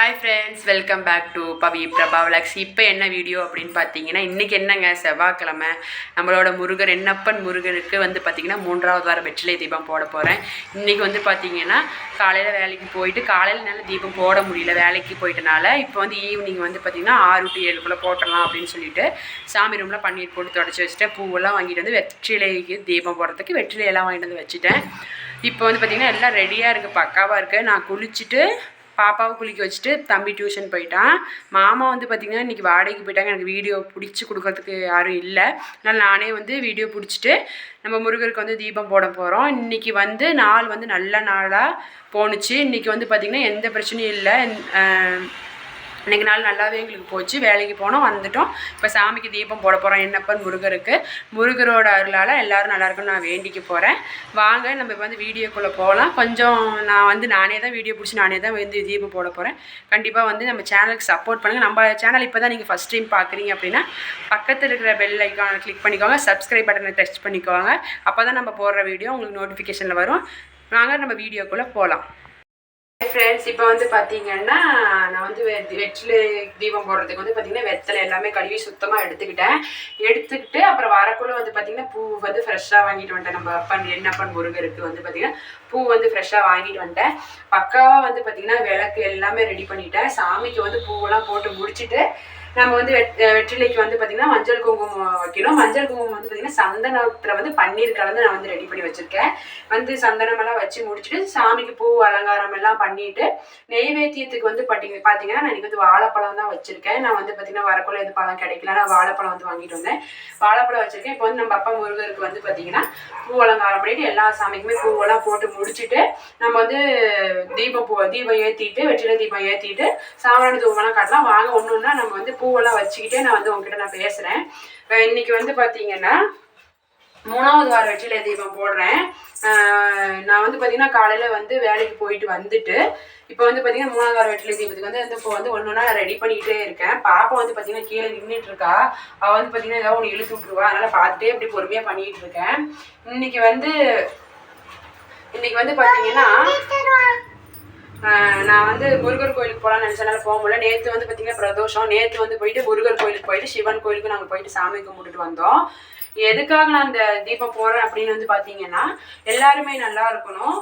Hi friends welcome back to Pavi Prabha vlogs இப்போ என்ன video அப்படின்னு பார்த்தீங்கன்னா இன்றைக்கி என்னங்க? செவ்வாய்க்கிழமை. நம்மளோட முருகர் என்னப்பன் முருகருக்கு வந்து பார்த்திங்கன்னா மூன்றாவது வாரம் வெற்றிலை தீபம் போட போகிறேன் இன்றைக்கி வந்து பார்த்திங்கன்னா காலையில் வேலைக்கு போயிட்டு காலையில் நல்ல தீபம் போட முடியல வேலைக்கு போயிட்டனால இப்போ வந்து ஈவினிங் வந்து பார்த்திங்கன்னா ஆறு டு ஏழுக்குள்ளே போட்டலாம் அப்படின்னு சொல்லிட்டு சாமி ரூமில் பன்னீர் போட்டு தொடச்சி வச்சுட்டேன். பூவெல்லாம் வாங்கிட்டு வந்து வெற்றிலைக்கு தீபம் போடுறதுக்கு வெற்றிலையெல்லாம் வாங்கிட்டு வந்து வச்சுட்டேன். இப்போ வந்து பார்த்திங்கன்னா எல்லாம் ரெடியாக இருக்குது பக்காவாக இருக்குது நான் குளிச்சுட்டு பாப்பாவை குளிக்க வச்சுட்டு தம்பி டியூஷன் போயிட்டான். மாமா வந்து பார்த்திங்கன்னா இன்றைக்கி வாடகைக்கு போயிட்டாங்க. எனக்கு வீடியோ பிடிச்சி கொடுக்கறதுக்கு யாரும் இல்லை. அதனால் நானே வந்து வீடியோ பிடிச்சிட்டு நம்ம முருகருக்கு வந்து தீபம் போட போகிறோம் இன்றைக்கி வந்து நாள் வந்து நல்ல நாளாக போணுச்சு. இன்றைக்கி வந்து பார்த்திங்கன்னா எந்த பிரச்சனையும் இல்லை. அஹ் இன்னைக்கு நாள் நல்லாவே எங்களுக்கு போச்சு. வேலைக்கு போனோம் வந்துட்டோம். இப்போ சாமிக்கு தீபம் போட போகிறோம் என்னப்பன் முருகருக்கு. முருகரோட அருளால் எல்லாரும் நல்லா இருக்கும்னு நான் வேண்டிக்க போகிறேன் வாங்க நம்ம இப்போ வந்து வீடியோக்குள்ளே போகலாம் கொஞ்சம் நான் வந்து நானே தான் வீடியோ பிடிச்சி நானே தான் வந்து தீபம் போட போகிறேன் கண்டிப்பாக வந்து நம்ம சேனலுக்கு சப்போர்ட் பண்ணுங்கள் நம்ம சேனல் இப்போ தான் நீங்கள் ஃபஸ்ட் டைம் பார்க்குறீங்க அப்படின்னா பக்கத்தில் இருக்கிற பெல் ஐக்கானை கிளிக் பண்ணிக்கோங்க. சப்ஸ்கிரைப் பட்டனை டச் பண்ணிக்கோங்க. அப்போ தான் நம்ம போடுற வீடியோ உங்களுக்கு நோட்டிஃபிகேஷனில் வரும். வாங்க நம்ம வீடியோக்குள்ளே போகலாம் ஃப்ரெண்ட்ஸ் இப்போ வந்து பார்த்தீங்கன்னா நான் வந்து வெ- தீபம் போடுறதுக்கு வந்து பார்த்தீங்கன்னா வெத்தலை எல்லாமே கழுவி சுத்தமாக எடுத்துக்கிட்டேன். எடுத்துக்கிட்டு அப்புறம் வரக்குள்ள வந்து பார்த்தீங்கன்னா பூ வந்து ஃப்ரெஷ்ஷாக வாங்கிட்டு வந்துட்டேன். நம்ம அப்பன் என்னப்பன் முருகருக்கு வந்து பார்த்தீங்கன்னா பூ வந்து ஃப்ரெஷ்ஷாக வாங்கிட்டு வந்துட்டேன். பக்காவாக வந்து பார்த்தீங்கன்னா விளக்கு எல்லாமே ரெடி பண்ணிட்டேன். சாமிக்கு வந்து பூவெல்லாம் போட்டு முடிச்சிட்டு நம்ம வந்து வெட் வெற்றிலைக்கு வந்து பார்த்தீங்கன்னா மஞ்சள் குங்குமம் வைக்கணும். மஞ்சள் குங்குமம் வந்து பார்த்தீங்கன்னா சந்தனத்தில் வந்து பன்னீர் கலந்து நான் வந்து ரெடி பண்ணி வச்சுருக்கேன். வந்து சந்தனமெல்லாம் வச்சு முடிச்சுட்டு சாமிக்கு பூ அலங்காரம் எல்லாம் பண்ணிட்டு நெய்வேத்தியத்துக்கு வந்து பார்த்தீங்க பார்த்தீங்கன்னா நான் இன்னைக்கு வந்து வாழைப்பழம் தான் வச்சுருக்கேன். நான் வந்து பார்த்தீங்கன்னா வரக்குள்ள எது பழம் கிடைக்கல. நான் வாழைப்பழம் வந்து வாங்கிட்டு வந்தேன். வாழைப்பழம் வச்சுருக்கேன். இப்போ வந்து நம்ம அப்பா முருகருக்கு வந்து பார்த்தீங்கன்னா பூ அலங்காரம் பண்ணிட்டு எல்லா சாமிக்குமே பூவெல்லாம் போட்டு முடிச்சுட்டு நம்ம வந்து தீபம் பூ தீபம் ஏற்றிட்டு வெற்றிலை தீபம் ஏற்றிட்டு சாம்பிராணி தூவெல்லாம் காட்டலாம். வாங்க ஒன்று ஒன்றா நம்ம வந்து பூ பூவெல்லாம் வச்சுக்கிட்டே நான் வந்து உங்ககிட்ட நான் பேசுகிறேன் இன்னைக்கு வந்து பார்த்தீங்கன்னா மூணாவது வார வெற்றிலை தீபம் போடுறேன். நான் வந்து பார்த்தீங்கன்னா காலையில் வந்து வேலைக்கு போயிட்டு வந்துட்டு இப்போ வந்து பார்த்தீங்கன்னா மூணாவது வார வெற்றிலை தீபத்துக்கு வந்து இப்போ வந்து ஒன்று ஒன்றா ரெடி பண்ணிக்கிட்டே இருக்கேன். பாப்பா வந்து பார்த்தீங்கன்னா கீழே நின்றுட்டு இருக்கா. அவள் வந்து பார்த்தீங்கன்னா ஏதாவது ஒன்று இழுத்து விட்ருவா அதனால் பார்த்துட்டே அப்படி பொறுமையாக பண்ணிகிட்டு இருக்கேன். இன்னைக்கு வந்து இன்னைக்கு வந்து பார்த்தீங்கன்னா நான் வந்து முருகர் கோயிலுக்கு போகலாம்னு நினச்சனால போக முடியல. நேற்று வந்து பார்த்தீங்கன்னா பிரதோஷம். நேற்று வந்து போயிட்டு முருகர் கோயிலுக்கு போயிட்டு சிவன் கோயிலுக்கு நாங்கள் போயிட்டு சாமி கும்பிட்டுட்டு வந்தோம். எதுக்காக நான் அந்த தீபம் போடுறேன் அப்படின்னு வந்து பார்த்தீங்கன்னா எல்லாருமே நல்லா இருக்கணும்.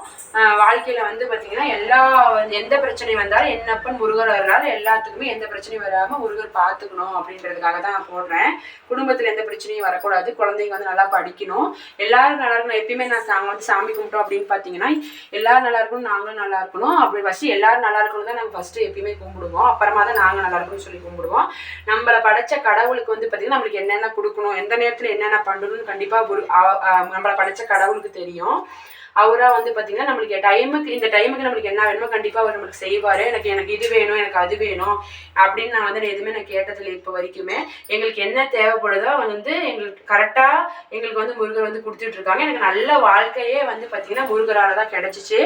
வாழ்க்கையில் வந்து பார்த்தீங்கன்னா எல்லா எந்த பிரச்சனை வந்தாலும் என்னப்பன் முருகர் வர்றாரு. எல்லாத்துக்குமே எந்த பிரச்சனையும் வராமல் முருகர் பார்த்துக்கணும் அப்படின்றதுக்காக தான் நான் போடுறேன். குடும்பத்தில் எந்த பிரச்சனையும் வரக்கூடாது. குழந்தைங்க வந்து நல்லா படிக்கணும். எல்லாரும் நல்லா இருக்கணும். எப்பயுமே நான் நாங்கள் வந்து சாமி கும்பிட்டோம் அப்படின்னு பார்த்தீங்கன்னா எல்லாரும் நல்லா இருக்கணும் நாங்களும் நல்லா இருக்கணும். அப்படி ஃபஸ்ட்டு எல்லாரும் நல்லா இருக்கணும் தான் நாங்கள் ஃபஸ்ட்டு எப்பயுமே கும்பிடுவோம். அப்புறமா தான் நாங்கள் நல்லா இருக்கணும்னு சொல்லி கும்பிடுவோம். நம்மளை படைச்ச கடவுளுக்கு வந்து பார்த்தீங்கன்னா நம்மளுக்கு என்னென்ன கொடுக்கணும் எந்த நேரத்தில் என்னென்ன பண்ணணும்னு கண்டிப்பாக ஒரு நம்மளை படைச்ச கடவுளுக்கு தெரியும். அவராக வந்து பார்த்தீங்கன்னா நம்மளுக்கு டைமுக்கு இந்த டைமுக்கு நம்மளுக்கு என்ன வேணுமோ கண்டிப்பாக அவர் நம்மளுக்கு செய்வார். எனக்கு எனக்கு இது வேணும் எனக்கு அது வேணும் அப்படின்னு நான் வந்து எதுவுமே நான் கேட்டதில்லை இப்போ வரைக்குமே. எங்களுக்கு என்ன தேவைப்படுதோ வந்து எங்களுக்கு கரெக்டாக எங்களுக்கு வந்து முருகர் வந்து கொடுத்துட்டு இருக்காங்க. எனக்கு நல்ல வாழ்க்கையே வந்து பார்த்தீங்கன்னா முருகரால் தான் கிடச்சிச்சு.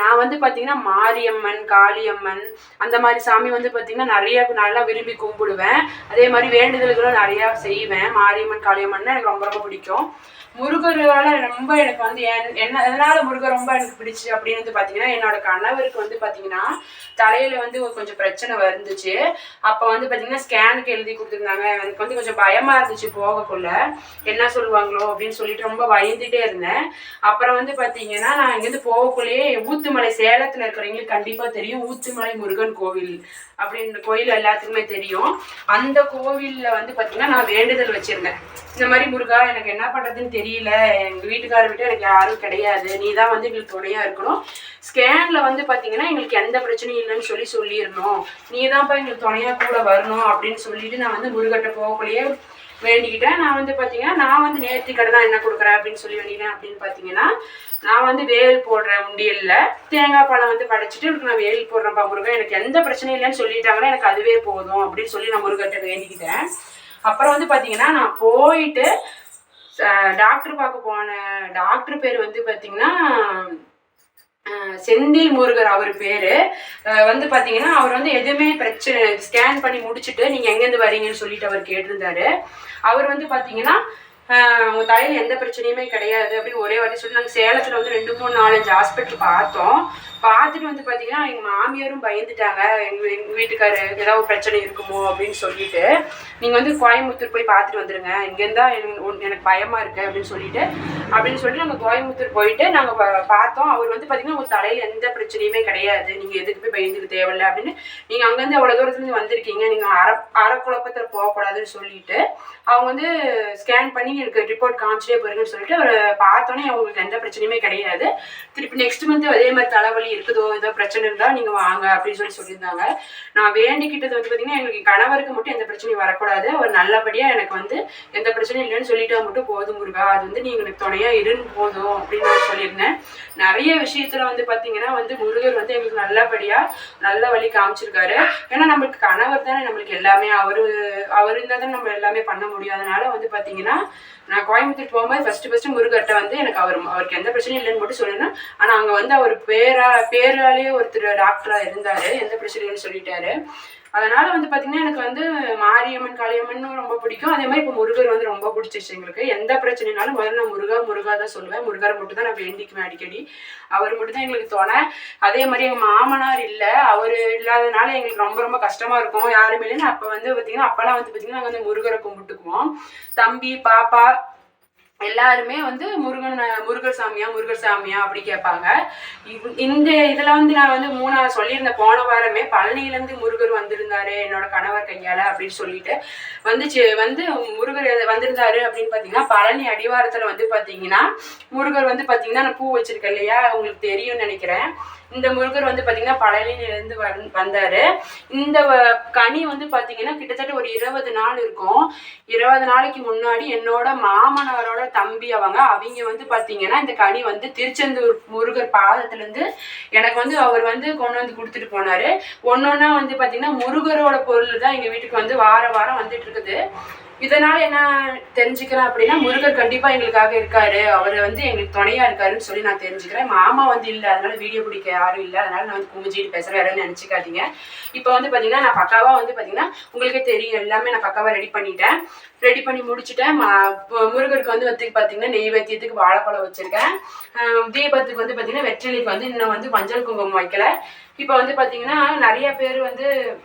நான் வந்து பார்த்தீங்கன்னா மாரியம்மன் காளியம்மன் அந்த மாதிரி சாமி வந்து பார்த்தீங்கன்னா நிறைய நல்லா விரும்பி கும்பிடுவேன். அதே மாதிரி வேண்டுதல்களும் நிறையா செய்வேன். மாரியம்மன் காளியம்மன் எனக்கு ரொம்ப ரொம்ப பிடிக்கும். முருகரால ரொம்ப எனக்கு வந்து என்ன எதனால முருகர் ரொம்ப எனக்கு பிடிச்சு அப்படின்னு வந்து பார்த்தீங்கன்னா என்னோட கணவருக்கு வந்து பார்த்தீங்கன்னா தலையில வந்து ஒரு கொஞ்சம் பிரச்சனை வந்துச்சு. அப்போ வந்து பார்த்தீங்கன்னா ஸ்கேனுக்கு எழுதி கொடுத்துருந்தாங்க. எனக்கு வந்து கொஞ்சம் பயமா இருந்துச்சு போகக்குள்ள. என்ன சொல்லுவாங்களோ அப்படின்னு சொல்லிட்டு ரொம்ப பயந்துட்டே இருந்தேன். அப்புறம் வந்து பார்த்தீங்கன்னா நான் இங்கேருந்து போகக்குள்ளேயே ஊத்துமலை சேலத்தில் இருக்கிறவங்களுக்கு கண்டிப்பாக தெரியும். ஊத்துமலை முருகன் கோவில் அப்படின்ற கோயில் எல்லாத்துக்குமே தெரியும். அந்த கோவிலில் வந்து பார்த்தீங்கன்னா நான் வேண்டுதல் வச்சிருந்தேன். இந்த மாதிரி முருகா எனக்கு என்ன பண்ணுறதுன்னு தெரியல. எங்கள் வீட்டுக்காரர் விட்டு எனக்கு யாரும் கிடையாது. நீ தான் வந்து எங்களுக்கு துணையாக இருக்கணும். ஸ்கேனில் வந்து பார்த்தீங்கன்னா எங்களுக்கு எந்த பிரச்சனையும் இல்லைன்னு சொல்லி சொல்லிடணும். நீ தான்ப்பா எங்களுக்கு துணையாக கூட வரணும் அப்படின்னு சொல்லிட்டு நான் வந்து முருகட்ட போகக்குள்ளேயே வேண்டிக்கிட்டேன். நான் வந்து பார்த்தீங்கன்னா நான் வந்து நேர்த்தி தான் என்ன கொடுக்குறேன் அப்படின்னு சொல்லி வேண்டினேன் அப்படின்னு பார்த்தீங்கன்னா நான் வந்து வேல் போடுறேன் உண்டியலில் தேங்காய் பழம் வந்து படைச்சிட்டு எனக்கு நான் வேல் போடுறேன்ப்பா முருகன் எனக்கு எந்த பிரச்சனையும் இல்லைன்னு சொல்லிட்டாங்கன்னா எனக்கு அதுவே போதும். அப்படின்னு சொல்லி நான் முருகன்ட்ட வேண்டிக்கிட்டேன். அப்புறம் வந்து பார்த்தீங்கன்னா நான் போயிட்டு டாக்டர் பார்க்க போன டாக்டர் பேர் வந்து பார்த்தீங்கன்னா அஹ் செந்தில் முருகர் அவர் பேரு. அஹ் வந்து பாத்தீங்கன்னா அவர் வந்து எதுவுமே பிரச்சனை ஸ்கேன் பண்ணி முடிச்சுட்டு நீங்க எங்கேருந்து வரீங்கன்னு சொல்லிட்டு அவர் கேட்டிருந்தாரு. அவர் வந்து பாத்தீங்கன்னா உங்கள் உங்க தலையில எந்த பிரச்சனையுமே கிடையாது அப்படின்னு ஒரே வாட்டி சொல்லி நாங்கள் சேலத்தில் வந்து ரெண்டு மூணு நாலஞ்சு ஹாஸ்பிட்டல் பார்த்தோம். பார்த்துட்டு வந்து பார்த்தீங்கன்னா எங்கள் மாமியாரும் பயந்துட்டாங்க. எங்கள் எங்கள் வீட்டுக்காரு ஏதாவது ஒரு பிரச்சனை இருக்குமோ அப்படின்னு சொல்லிட்டு. நீங்கள் வந்து கோயம்புத்தூர் போய் பார்த்துட்டு வந்துடுங்க இங்கேருந்தா எனக்கு ஒன்- எனக்கு பயமாக இருக்குது அப்படின்னு சொல்லிட்டு. அப்படின்னு சொல்லிட்டு நாங்கள் கோயம்புத்தூர் போயிட்டு நாங்கள் பார்த்தோம். அவர் வந்து பார்த்தீங்கன்னா உங்கள் தலையில் எந்த பிரச்சனையுமே கிடையாது. நீங்கள் எதுக்கு போய் பயந்துக்க தேவையில்ல அப்படின்னு. நீங்கள் அங்கேருந்து அவ்வளோ தூரத்துலேருந்து வந்திருக்கீங்க. நீங்கள் அற குழப்பத்தில் போகக்கூடாதுன்னு சொல்லிட்டு. அவங்க வந்து ஸ்கேன் பண்ணி எனக்கு ரிப்போர்ட் காமிச்சிட்டே போயிருங்கன்னு சொல்லிட்டு அவர் பார்த்தோன்னே அவங்களுக்கு எந்த பிரச்சனையுமே கிடையாது. திருப்பி நெக்ஸ்ட் மந்த் அதே மாதிரி தலைவலி இருக்குதோ ஏதோ பிரச்சனை இருந்தால் நீங்கள் வாங்க அப்படின்னு சொல்லி சொல்லியிருந்தாங்க. நான் வேண்டிக்கிட்டது வந்து பார்த்தீங்கன்னா எங்களுக்கு கணவருக்கு மட்டும் எந்த பிரச்சனையும் வரக்கூடாது. அவர் நல்லபடியாக எனக்கு வந்து எந்த பிரச்சனையும் இல்லைன்னு சொல்லிட்டா மட்டும் போதும் முருகா. அது வந்து நீங்கள் எனக்கு துணையாக இருந்து போதும் அப்படின்னு நான் சொல்லியிருந்தேன். நிறைய விஷயத்துல வந்து பார்த்தீங்கன்னா வந்து முருகர் வந்து எங்களுக்கு நல்லபடியாக நல்ல வழி காமிச்சிருக்காரு. ஏன்னா நம்மளுக்கு கணவர் தானே நம்மளுக்கு எல்லாமே அவரு அவர் இருந்தால் தான் நம்ம எல்லாமே பண்ண முடியும். அதனால வந்து பார்த்தீங்கன்னா நான் கோயம்புத்தூர் போகும்போது ஃபர்ஸ்ட் ஃபர்ஸ்ட் முருகர்கிட்ட வந்து எனக்கு அவர் அவருக்கு எந்த பிரச்சனையும் இல்லைன்னு மட்டும் சொல்லணும் ஆனால் அங்கே வந்து அவர் பேரா பேராலேயே ஒருத்தர் டாக்டராக இருந்தார் எந்த பிரச்சனையும் சொல்லிட்டாரு. அதனால வந்து பார்த்தீங்கன்னா எனக்கு வந்து மாரியம்மன் காளியம்மன் ரொம்ப பிடிக்கும். அதே மாதிரி இப்போ முருகர் வந்து ரொம்ப பிடிச்சிச்சு எங்களுக்கு. எந்த பிரச்சனைனாலும் முதல்ல நான் முருகா முருகா தான் சொல்லுவேன். முருகரை மட்டும் தான் நான் வேண்டிக்குவேன் அடிக்கடி. அவர் மட்டும் தான் எங்களுக்கு தோணை. அதே மாதிரி எங்கள் மாமனார் இல்லை. அவர் இல்லாதனால எங்களுக்கு ரொம்ப ரொம்ப கஷ்டமா இருக்கும். யாருமே இல்லைன்னு அப்போ வந்து பார்த்தீங்கன்னா அப்போல்லாம் வந்து பார்த்தீங்கன்னா நாங்கள் வந்து முருகரை கும்பிட்டுக்குவோம். தம்பி பாப்பா எல்லாருமே வந்து முருகன் முருகர் சாமியா முருகர் சாமியா அப்படி கேட்பாங்க. இந்த இதில் வந்து நான் வந்து மூணா சொல்லியிருந்தேன். போன வாரமே பழனியிலேருந்து முருகர் வந்திருந்தாரு என்னோட கணவர் கையால் அப்படின்னு சொல்லிட்டு வந்துச்சு. வந்து முருகர் வந்திருந்தாரு அப்படின்னு பார்த்தீங்கன்னா பழனி அடிவாரத்தில் வந்து பார்த்தீங்கன்னா முருகர் வந்து பார்த்தீங்கன்னா நான் பூ வச்சிருக்கேன் இல்லையா? உங்களுக்கு தெரியும்னு நினைக்கிறேன். இந்த முருகர் வந்து பார்த்தீங்கன்னா பழனியிலேருந்து வந் வந்தார். இந்த கனி வந்து பார்த்தீங்கன்னா கிட்டத்தட்ட ஒரு இருபது நாள் இருக்கும். இருபது நாளைக்கு முன்னாடி என்னோட மாமனாரோட தம்பி அவங்க அவங்க வந்து பார்த்தீங்கன்னா இந்த கனி வந்து திருச்செந்தூர் முருகர் பாதத்துலேருந்து எனக்கு வந்து அவர் வந்து கொண்டு வந்து கொடுத்துட்டு போனார். ஒன்றா வந்து பார்த்தீங்கன்னா முருகரோட பொருள் தான் எங்கள் வீட்டுக்கு வந்து வார வாரம் வந்துட்டு இருக்குது. இதனால என்ன தெரிஞ்சுக்கிறேன் அப்படின்னா முருகர் கண்டிப்பா எங்களுக்காக இருக்காரு. அவர் வந்து எங்களுக்கு துணையா இருக்காருன்னு சொல்லி நான் தெரிஞ்சுக்கிறேன். மாமா வந்து இல்ல அதனால வீடியோ பிடிக்க யாரும் இல்ல. அதனால நான் வந்து குமிஞ்சிட்டு பேசுறேன். யாரும் நினைச்சுக்காதீங்க. இப்போ வந்து பாத்தீங்கன்னா நான் பக்காவா வந்து பாத்தீங்கன்னா உங்களுக்கே தெரியும். எல்லாமே நான் பக்காவா ரெடி பண்ணிட்டேன். ரெடி பண்ணி முடிச்சுட்டேன். மா- முருகருக்கு வந்து வந்து பாத்தீங்கன்னா நெய்வேத்தியத்துக்கு வாழைப்பழம் வச்சிருக்கேன். தீபத்துக்கு வந்து பாத்தீங்கன்னா வெற்றிலைக்கு வந்து இன்னும் வந்து மஞ்சள் குங்குமம் வைக்கல. இப்போ வந்து பாத்தீங்கன்னா நிறைய பேர் வந்து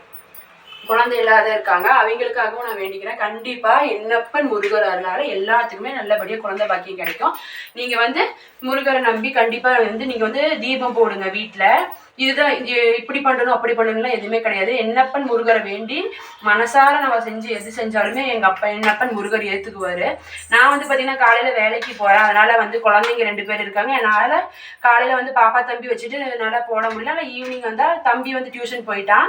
குழந்தை இல்லாத இருக்காங்க அவங்களுக்காகவும் நான் வேண்டிக்கிறேன். கண்டிப்பா என்னப்பன் முருகர் அருளால் எல்லாத்துக்குமே நல்லபடியா குழந்தை பாக்கியம் கிடைக்கும். நீங்க வந்து முருகரை நம்பி கண்டிப்பா வந்து நீங்க வந்து தீபம் போடுங்க வீட்டில் இதுதான் இப்படி பண்ணணும் அப்படி பண்ணணும்லாம் எதுவுமே கிடையாது. என்னப்பன் முருகரை வேண்டி மனசார நம்ம செஞ்சு எது செஞ்சாலுமே எங்கள் அப்பா என்னப்பன் முருகர் ஏற்றுக்குவார் நான் வந்து பார்த்தீங்கன்னா காலையில் வேலைக்கு போகிறேன் அதனால் வந்து குழந்தைங்க ரெண்டு பேர் இருக்காங்க. என்னால் காலையில் வந்து பாப்பா தம்பி வச்சுட்டு என்னால் போட முடியல. ஆனால் ஈவினிங் வந்தால் தம்பி வந்து டியூஷன் போயிட்டான்.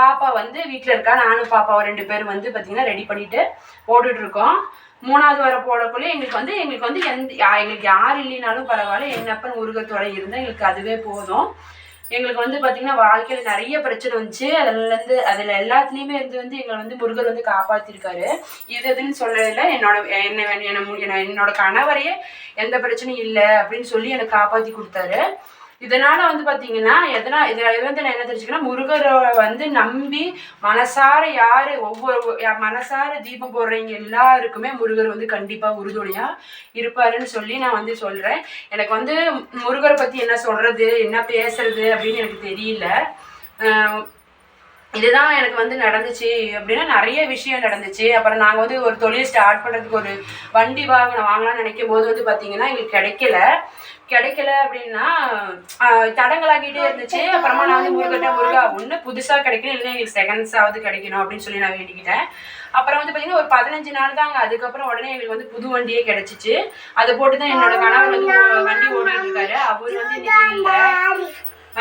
பாப்பா வந்து வீட்டில் இருக்கா. நானும் பாப்பாவும் ரெண்டு பேரும் வந்து பார்த்தீங்கன்னா ரெடி பண்ணிட்டு போட்டுட்டு மூணாவது வர போடக்குள்ளே எங்களுக்கு வந்து எங்களுக்கு வந்து எந்த யா- எங்களுக்கு யார் இல்லைனாலும் பரவாயில்ல. என்னப்பன் உருகத்தோட இருந்தால் எங்களுக்கு அதுவே போதும். எங்களுக்கு வந்து பார்த்தீங்கன்னா வாழ்க்கையில் நிறைய பிரச்சனை வந்துச்சு. அதுலேருந்து அதில் எல்லாத்துலேயுமே இருந்து வந்து எங்களை வந்து முருகர் வந்து காப்பாற்றிருக்காரு இது எதுன்னு சொல்லல. என்னோட என்ன என்ன என்ன- என்னோட கணவரையே எந்த பிரச்சனையும் இல்லை அப்படின்னு சொல்லி எனக்கு காப்பாற்றி கொடுத்தாரு. இதனால வந்து பார்த்தீங்கன்னா எதனா இதில் இது வந்து நான் என்ன தெரிஞ்சுக்கன்னா முருகரை வந்து நம்பி மனசார யார் ஒவ்வொரு மனசார தீபம் போடுறவங்க எல்லாருக்குமே முருகர் வந்து கண்டிப்பாக உறுதுணையாக இருப்பாருன்னு சொல்லி நான் வந்து சொல்கிறேன் எனக்கு வந்து முருகரை பற்றி என்ன சொல்கிறது என்ன பேசுறது அப்படின்னு எனக்கு தெரியல. இதுதான் எனக்கு வந்து நடந்துச்சு அப்படின்னா நிறைய விஷயம் நடந்துச்சு. அப்புறம் நாங்கள் வந்து ஒரு தொழில் ஸ்டார்ட் பண்ணுறதுக்கு ஒரு வண்டி வாகனம் வாங்கலாம்னு நினைக்கும் போது வந்து பார்த்தீங்கன்னா எங்களுக்கு கிடைக்கல. கிடைக்கல அப்படின்னா தடங்களாகிட்டே இருந்துச்சு. அப்புறமா நான் வந்து முருகட்ட முருகா ஒன்று புதுசாக கிடைக்கணும். இல்லைன்னா எங்களுக்கு செகண்ட்ஸாவது கிடைக்கணும். அப்படின்னு சொல்லி நான் வேண்டிக்கிட்டேன். அப்புறம் வந்து பார்த்தீங்கன்னா ஒரு பதினஞ்சு நாள் தாங்க. அதுக்கப்புறம் உடனே எங்களுக்கு வந்து புது வண்டியே கிடைச்சிச்சு. அதை போட்டு தான் என்னோட கணவர் வந்து வண்டி ஓடிட்டு இருக்காரு. அவர் வந்து இன்னைக்கு இல்லை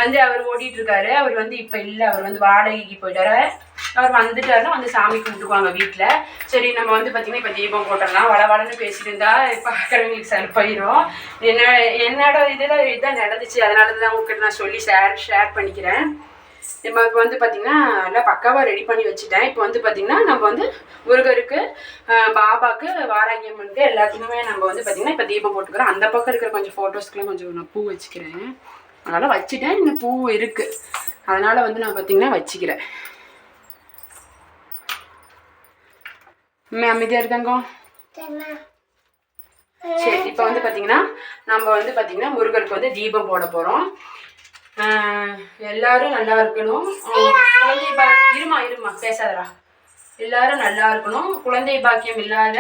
வந்து அவர் ஓடிட்டு இருக்காரு அவர் வந்து இப்போ இல்லை. அவர் வந்து வாடகைக்கு போயிட்டாரு. அவர் வந்துட்டாருன்னா வந்து சாமி கும்பிட்டுக்குவாங்க வீட்டில் சரி நம்ம வந்து பார்த்தீங்கன்னா இப்போ தீபம் போட்டுடலாம். வள வளன்னு பேசிட்டு இருந்தா பாக்குறவங்களுக்கு சலுப்பாயிரும் என்ன என்னோட இதில் இதுதான் நடந்துச்சு. அதனால தான் உங்ககிட்ட நான் சொல்லி ஷேர் ஷேர் பண்ணிக்கிறேன். நமக்கு வந்து பார்த்தீங்கன்னா நல்லா பக்காவாக ரெடி பண்ணி வச்சுட்டேன். இப்போ வந்து பார்த்தீங்கன்னா நம்ம வந்து முருகருக்கு ஆஹ் பாபாக்கு வாராகியம்மனுக்கு எல்லாத்துக்குமே நம்ம வந்து பார்த்தீங்கன்னா இப்போ தீபம் போட்டுக்கிறோம். அந்த பக்கம் இருக்கிற கொஞ்சம் ஃபோட்டோஸ்க்குலாம் கொஞ்சம் நான் பூ வச்சுக்கிறேன். அதனால் வச்சுட்டேன். இன்னும் பூ இருக்குது அதனால் வந்து நான் பார்த்திங்கன்னா வச்சுக்கிறேன். உண்மை அமைதியாக இருக்காங்க? சரி இப்போ வந்து பார்த்தீங்கன்னா நம்ம வந்து பார்த்தீங்கன்னா முருகருக்கு வந்து தீபம் போட போகிறோம் எல்லாரும் நல்லா இருக்கணும். குழந்தை இருமா இருமா பேசாதடா. எல்லாரும் நல்லா இருக்கணும். குழந்தை பாக்கியம் இல்லாத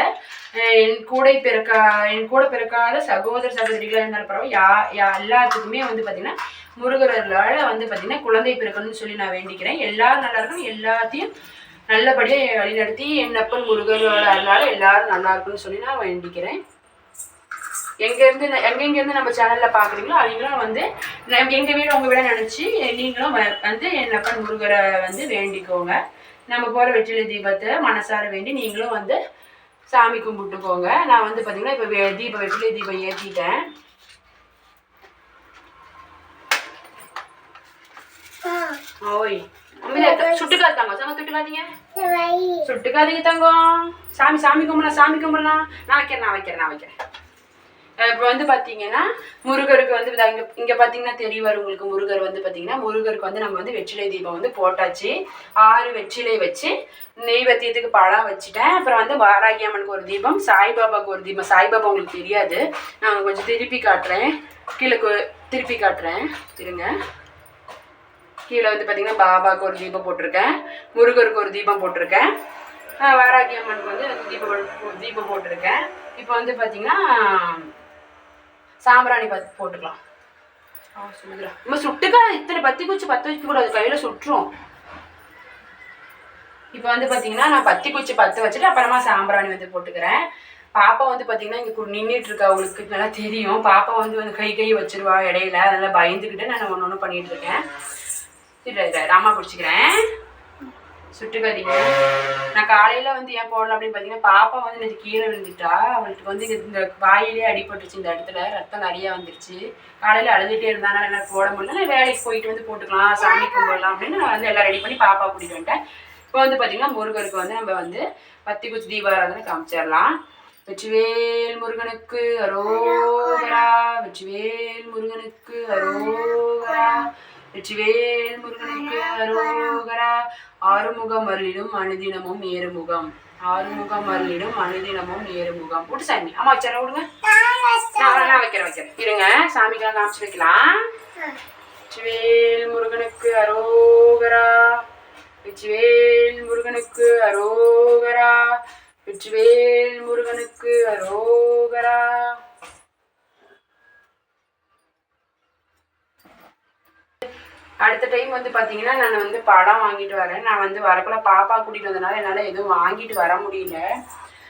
என் கூட பிறக்கா என் கூட பிறக்காத சகோதர சகோதரிகளாக இருந்தாலும் பரவாயில்ல. யா யா எல்லாத்துக்குமே வந்து பார்த்தீங்கன்னா முருகர்களால் வந்து பார்த்தீங்கன்னா குழந்தை பிறக்கணும்னு சொல்லி நான் வேண்டிக்கிறேன். எல்லாரும் நல்லா இருக்கணும். எல்லாத்தையும் நல்லபடியாக வழிநடத்தி என் அப்பன் முருகரோட அருளால் எல்லாரும் நல்லா இருக்கணும்னு சொல்லி நான் வேண்டிக்கிறேன். எங்கேருந்து எங்கெங்கேருந்து நம்ம சேனலில் பார்க்குறீங்களோ அவங்களும் வந்து எங்கள் வீடு உங்கள் வீட நினச்சி நீங்களும் வ- வந்து என் அப்பன் முருகரை வந்து வேண்டிக்கோங்க. நம்ம போகிற வெற்றிலை தீபத்தை மனசார வேண்டி நீங்களும் வந்து சாமி கும்பிட்டுக்கோங்க நான் வந்து பார்த்தீங்கன்னா இப்போ தீபம் வெற்றிலை தீபம் ஏற்றிட்டேன் ஓய். சுட்டுக்காது தங்கம். தங்கம் சுட்டுக்காதீங்க. சுட்டுக்காதீங்க தங்கம். சாமி சாமி கும்பிடலாம் சாமி கும்பிடலாம். நான் வைக்கிறேன் நான் வைக்கிறேன் நான் வைக்கிறேன். இப்போ வந்து பார்த்தீங்கன்னா முருகருக்கு வந்து இங்கே இங்கே பார்த்தீங்கன்னா தெரிய வரும் உங்களுக்கு முருகர் வந்து பார்த்தீங்கன்னா முருகருக்கு வந்து நம்ம வந்து வெற்றிலை தீபம் வந்து போட்டாச்சு. ஆறு வெற்றிலை வச்சு நெய்வேத்தியத்துக்கு பழம் வச்சுட்டேன். அப்புறம் வந்து வாராகி அம்மனுக்கு ஒரு தீபம் சாய்பாபாவுக்கு ஒரு தீபம். சாய்பாபா உங்களுக்கு தெரியாது. நான் கொஞ்சம் திருப்பி காட்டுறேன். கீழே திருப்பி காட்டுறேன். இருங்க. கீழே வந்து பார்த்தீங்கன்னா பாபாவுக்கு ஒரு தீபம் போட்டிருக்கேன். முருகருக்கு ஒரு தீபம் போட்டிருக்கேன். வாராகி அம்மனுக்கு வந்து தீபம் தீபம் போட்டிருக்கேன். இப்போ வந்து பார்த்தீங்கன்னா சாம்பிராணி பத்து போட்டுக்கலாம். சுமித்ரா. நம்ம சுட்டுக்கா இத்தனை பத்தி குச்சி பற்ற வைக்க கூடாது கையில் சுட்டுரும். இப்போ வந்து பார்த்தீங்கன்னா நான் பத்தி குச்சி பற்ற வச்சுட்டு அப்புறமா சாம்பிராணி வந்து போட்டுக்கிறேன். பாப்பா வந்து பார்த்தீங்கன்னா இங்கே நின்றுட்டு இருக்கா. அவங்களுக்கு நல்லா தெரியும். பாப்பா வந்து வந்து கை கை வச்சிருவா இடையில. அதனால பயந்துக்கிட்டு நான் ஒன்று ஒன்று பண்ணிட்டு இருக்கேன். இரு, இரு, ராமா பிடிச்சிக்கிறேன். சுட்டுக்காதீங்க. நான் காலையில வந்து ஏன் போடல அப்படின்னு பார்த்தீங்கன்னா பாப்பா வந்து நேற்று கீழே விழுந்துட்டா. அவளுக்கு வந்து இந்த வாயிலே அடிபட்டுருச்சு இந்த இடத்துல. ரத்தம் நிறைய வந்துருச்சு. காலையில அழுதுகிட்டே இருந்தாலும் என்ன போட முடியல? வேலைக்கு போயிட்டு வந்து போட்டுக்கலாம் சாமி கும்பிடலாம் அப்படின்னு நான் வந்து எல்லாம் ரெடி பண்ணி பாப்பா கூட்டிட்டு வந்துட்டேன். இப்போ வந்து பார்த்தீங்கன்னா முருகருக்கு வந்து நம்ம வந்து பத்தி குச்சி தீபாராதனை காமிச்சிடலாம். வெற்றிவேல் முருகனுக்கு அரோகரா. வெற்றிவேல் முருகனுக்கு அரோகரா. வெற்றிவேல் முருகனுக்கு அரோகரா ஆறுமுகம் அருளிடும் அனுதினமும் ஏறுமுகம். ஆறுமுகம் அருளிடும் அனுதினமும் ஏறுமுகம். போட்டு சாமி அம்மா வச்சார விடுங்க. நான் வைக்கிறேன் வைக்கிறேன். இருங்க சாமிக்கெல்லாம் காமிச்சு வைக்கலாம். வெற்றிவேல் முருகனுக்கு அரோகரா வெற்றிவேல் முருகனுக்கு அரோகரா வெற்றிவேல் முருகனுக்கு அரோகரா அடுத்த டைம் வந்து பார்த்தீங்கன்னா நான் வந்து படம் வாங்கிட்டு வரேன். நான் வந்து வரக்குள்ள பாப்பா கூட்டிகிட்டு வந்தனால என்னால் எதுவும் வாங்கிட்டு வர முடியல.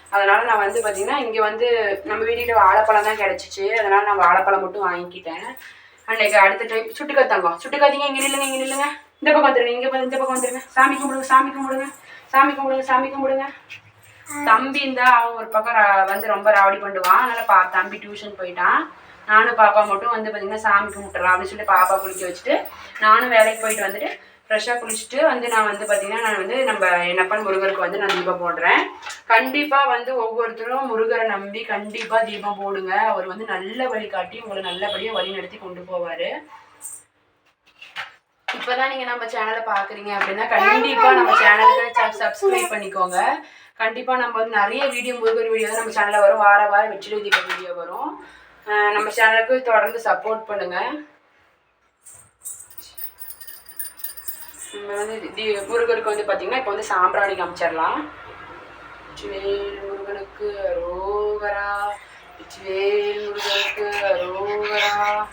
அதனால் நான் வந்து பார்த்தீங்கன்னா இங்கே வந்து நம்ம வீட்டில் வாழைப்பழம் தான் கிடச்சிச்சு. அதனால் நான் வாழைப்பழம் மட்டும் வாங்கிக்கிட்டேன். அன்னைக்கு அடுத்த டைம் சுட்டுக்கா சுட்டு சுட்டுக்காதீங்க இங்கே நில்லுங்க இங்கே நில்லுங்க. இந்த பக்கம் வந்துருங்க இங்கே இந்த பக்கம் வந்துருங்க. சாமி கும்பிடுங்க சாமி கும்பிடுங்க. சாமி கும்பிடுங்க சாமி கும்பிடுங்க. தம்பி இருந்தால் அவன் ஒரு பக்கம் ரா- வந்து ரொம்ப ராவடி பண்ணுவான். அதனால் பா தம்பி டியூஷன் போயிட்டான். நானும் பாப்பா மட்டும் வந்து பார்த்தீங்கன்னா சாமி கும்பிட்டுறலாம் அப்படின்னு சொல்லி பாப்பா குளிக்க வச்சுட்டு நானும் வேலைக்கு போயிட்டு வந்துட்டு ஃப்ரெஷ்ஷாக குளிச்சுட்டு வந்து நான் வந்து பார்த்தீங்கன்னா நான் வந்து நம்ம என்னப்பன் முருகருக்கு வந்து நான் தீபம் போடுறேன். கண்டிப்பாக வந்து ஒவ்வொருத்தரும் முருகரை நம்பி கண்டிப்பாக தீபம் போடுங்க. அவர் வந்து நல்ல வழி காட்டி உங்களை நல்லபடியாக வழி நடத்தி கொண்டு போவார். இப்போதான் நீங்கள் நம்ம சேனலை பார்க்குறீங்க அப்படின்னா கண்டிப்பாக நம்ம சேனலுக்கு சப்ஸ்கிரைப் பண்ணிக்கோங்க. கண்டிப்பாக நம்ம வந்து நிறைய வீடியோ முருகர் வீடியோ தான் நம்ம சேனலில் வரும். வார வாரம் வெற்றிலை தீபம் வீடியோ வரும். நம்ம சேனலுக்கு தொடர்ந்து சப்போர்ட் பண்ணுங்க. நம்ம வந்து தி- முருகருக்கு வந்து பார்த்தீங்கன்னா இப்போ வந்து சாம்பிராணி காமிச்சிடலாம். வேல் முருகனுக்கு அரோகரா வேல் முருகனுக்கு அரோகரா.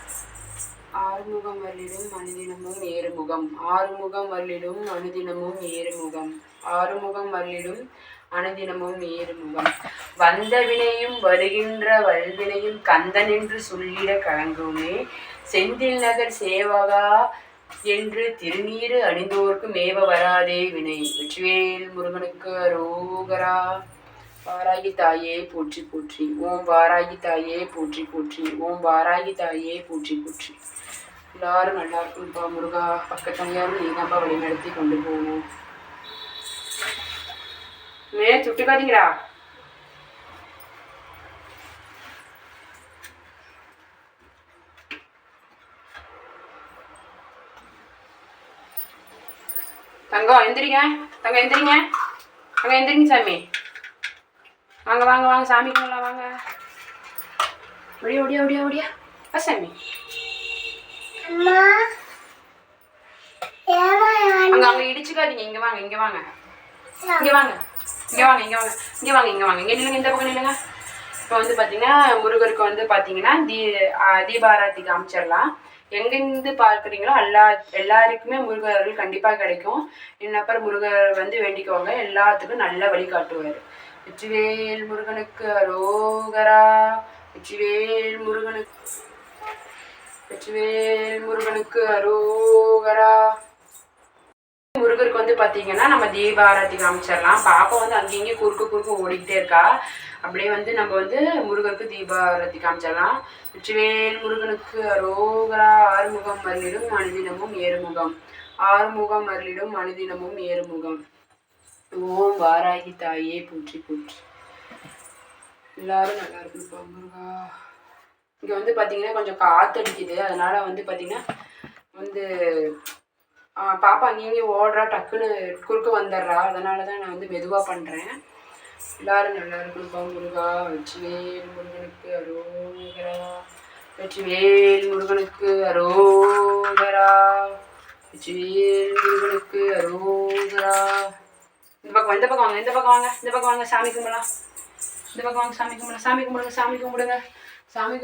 ஆறுமுகம் வல்லிடும் அனுதினமும் ஏறுமுகம். ஆறுமுகம் வல்லிடும் அனுதினமும் ஏறுமுகம். ஆறுமுகம் வல்லிடும் அனுதினமும் ஏறுமுகம் வந்த வினையும் வருகின்ற வல்வினையும் கந்தனென்று சொல்லிட கலங்குமே. செந்தில் நகர் சேவகா என்று திருநீறு அணிந்தோர்க்கு மேவ வராதே வினை. வெற்றிவேல் முருகனுக்கு அரோகரா. வாராகி தாயே போற்றி போற்றி. ஓம் வாராகி தாயே போற்றி போற்றி. ஓம் வாராகி தாயே போற்றி போற்றி. எல்லாரும் நல்லா இருக்கும்ப்பா முருகா. பக்கத்தனியாரும் நீங்கப்பா வழி நடத்தி கொண்டு போவோம். மே சுட்டுக்காதீங்களா தங்கம் எந்திரிங்க தங்கம் எந்திரிங்க தங்கம் எந்திரிங்க சாமி வாங்க வாங்க வாங்க சாமி கும்பிடலாம் வாங்க ஒடியா ஒடியா ஒடியா ஒடியா அம்மா ஏமா அங்க அங்க இடிச்சுக்காதீங்க இங்க வாங்க இங்க வாங்க இங்க வாங்க இங்கே வாங்க இங்கே வாங்க. இங்கே வாங்க இங்கே வாங்க. இங்கே நில்லுங்க இந்த பக்கம் நில்லுங்க. இப்போ வந்து பார்த்தீங்கன்னா முருகருக்கு வந்து பார்த்தீங்கன்னா தீ ஆ, தீபாராத்தி காமிச்சிடலாம். எங்கேருந்து பார்க்குறீங்களோ எல்லா எல்லாருக்குமே முருகர் அருள் கண்டிப்பாக கிடைக்கும். என்னப்பறம் முருகர் வந்து வேண்டிக்கோங்க. எல்லாத்துக்கும் நல்ல வழி காட்டுவார். வெற்றிவேல் முருகனுக்கு அரோகரா. வெற்றிவேல் முருகனுக்கு வெற்றிவேல் முருகனுக்கு அரோகரா. முருகருக்கு வந்து பார்த்தீங்கன்னா நம்ம தீபாராத்தி காமிச்சிடலாம். பாப்பா வந்து அங்கேயும் குறுக்கு குறுக்கு ஓடிக்கிட்டே இருக்கா. அப்படியே வந்து நம்ம வந்து முருகருக்கு தீபாராத்தி காமிச்சிடலாம். வெற்றிவேல் முருகனுக்கு அரோகரா ஆறுமுகம் மருளிடும் மனிதினமும் ஏறுமுகம். ஆறுமுகம் மருளிடும் மனிதினமும் ஏறுமுகம். ஓம் வாராகி தாயே பூற்றி பூற்றி. எல்லாரும் நல்லா இருக்குப்பா முருகா. இங்கே வந்து பார்த்தீங்கன்னா கொஞ்சம் காற்றடிக்குது அதனால் வந்து பார்த்தீங்கன்னா வந்து பாப்பா அங்கேயும் ஓடுறா டக்குன்னு குறுக்க வந்துடுறா. அதனால தான் நான் வந்து மெதுவாக பண்ணுறேன் எல்லாரும் நல்லா இருக்கணும்ப்பா முருகா வெற்றிவேல் முருகனுக்கு அரோகரா. வெற்றிவேல் முருகனுக்கு அரோகரா. வெற்றிவேல் முருகனுக்கு அரோகரா. இந்த பக்கம் இந்த பக்கம் வாங்க இந்த பக்கம் வாங்க இந்த பக்கம் வாங்க. சாமி கும்பிடலாம். இந்த பக்கம் வாங்க சாமி கும்பிடலாம். சாமி கும்பிடுங்க சாமி கும்பிடுங்க. சாமி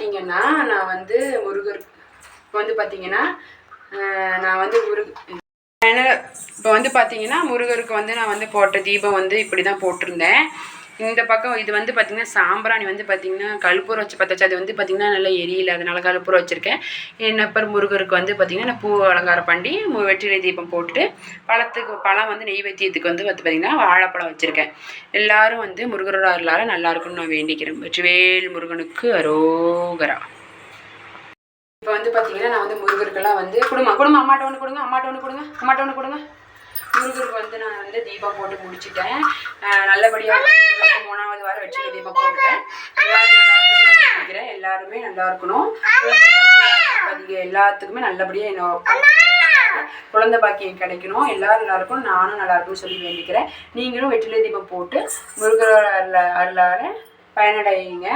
பார்த்தீங்கன்னா நான் வந்து முருகர் இப்போ வந்து பார்த்தீங்கன்னா நான் வந்து முருக இப்போ வந்து பார்த்தீங்கன்னா முருகருக்கு வந்து நான் வந்து போட்ட தீபம் வந்து இப்படி தான் போட்டிருந்தேன். இந்த பக்கம் இது வந்து பார்த்தீங்கன்னா சாம்பிராணி வந்து பார்த்தீங்கன்னா கழுப்பூரம் வச்சு பார்த்தாச்சு அது வந்து பார்த்தீங்கன்னா நல்லா எரியல. அதனால கழுப்பூரம் வச்சுருக்கேன். என்னப்பர் முருகருக்கு வந்து பார்த்தீங்கன்னா நான் பூ அலங்காரம் பண்ணி வெற்றிலை தீபம் போட்டுட்டு பழத்துக்கு பழம் வந்து நெய்வேத்தியத்துக்கு வந்து வந்து பார்த்தீங்கன்னா வாழைப்பழம் வச்சுருக்கேன். எல்லாரும் வந்து முருகரோட அருளால் நல்லா இருக்கும்னு நான் வேண்டிக்கிறேன். வெற்றிவேல் முருகனுக்கு அரோகரா. இப்போ வந்து பார்த்தீங்கன்னா நான் வந்து முருகருக்கெல்லாம் வந்து கொடுங்க கொடுங்க அம்மாட்ட ஒன்று கொடுங்க அம்மாட்ட ஒன்று கொடுங்க அம்மாட்ட ஒன்று கொடுங்க. முருகருக்கு வந்து நான் வந்து தீபம் போட்டு முடிச்சுட்டேன். நல்லபடியாக மூணாவது வாரம் வச்சு தீபம் போட்டுட்டேன். எல்லாரும் நல்லா நான் நினைக்கிறேன். எல்லாருமே நல்லா இருக்கணும். அதிக எல்லாத்துக்குமே நல்லபடியாக என்ன குழந்தை பாக்கியம் கிடைக்கணும். எல்லாரும் நல்லா இருக்கணும். நானும் நல்லா இருக்கும்னு சொல்லி வேண்டிக்கிறேன். நீங்களும் வெற்றிலை தீபம் போட்டு முருகர் அருள அருளால பயனடையுங்க.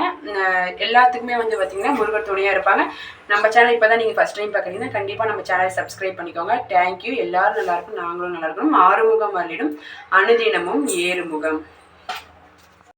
எல்லாத்துக்குமே வந்து பார்த்தீங்கன்னா முருகர் துணையாக இருப்பாங்க. நம்ம சேனல் இப்போ தான் நீங்கள் ஃபஸ்ட் டைம் பார்க்குறீங்கன்னா கண்டிப்பாக நம்ம சேனலை சப்ஸ்கிரைப் பண்ணிக்கோங்க. தேங்க்யூ எல்லோரும் நல்லாயிருக்கும் நாங்களும் நல்லாயிருக்கணும் ஆறுமுகம் அருளிடும். அனுதினமும் ஏறுமுகம்.